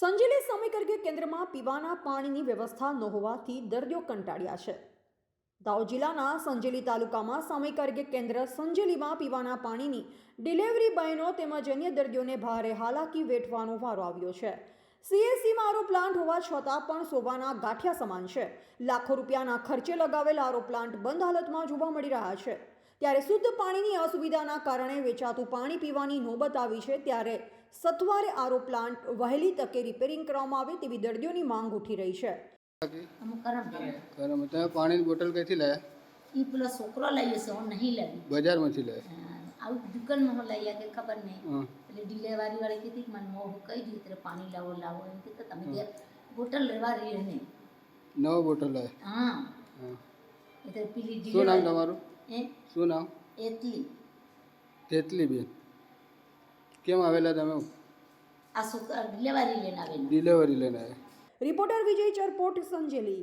સંજેલી સમીકર્ગે કેન્દ્રમાં પીવાના પાણીની વ્યવસ્થા ન હોવાથી દર્દીઓ કંટાળ્યા છે. દાહોદ જિલ્લાના સંજેલી તાલુકામાં સામયિક કેન્દ્ર સંજેલીમાં પીવાના પાણીની ડિલિવરી બહેનો તેમજ અન્ય દર્દીઓને ભારે હાલાકી વેઠવાનો વારો આવ્યો છે. સીએસસીમાં આરો પ્લાન્ટ હોવા છતાં પણ શોભાના ગાંઠિયા સમાન છે. લાખો રૂપિયાના ખર્ચે લગાવેલ આરો પ્લાન્ટ બંધ હાલતમાં જોવા મળી રહ્યા છે. ત્યારે શુદ્ધ પાણીની અસુવિધાના કારણે વેચાતું પાણી પીવાની નોબત આવી છે ત્યારે સત્વરે આરો પ્લાન્ટ વહેલી તકે રિપેરિંગ કરવામાં આવે તેવી દર્દીઓની માંગ ઉઠી રહી છે. તમે પાણીની બોટલ ક્યાંથી લાયા એ પેલો છોકરો લઈએ છે હું નહીં લાવી બજારમાંથી લાયા આવું દુકાનમાં લઈ કે ખબર નહીં. એટલે ડિલેવરી વાળી કીધી કે મને મોં કહી દીધું ત્યારે પાણી લાવો લાવો. એમ કે તમે ઘેર બોટલ લેવા રહી નહીં નવો બોટલ લાયા હા. હા. એટલે પેલી શું નામ તમારું? એ શું નામ? એટલી તેટલી બેન. કેમ આવેલા તમે? આ છોકરા ડિલેવરી લઈને આવે ને ડિલિવરી લઈને આવ્યા રિપોર્ટર વિજય ચરપોટ સંજેલી.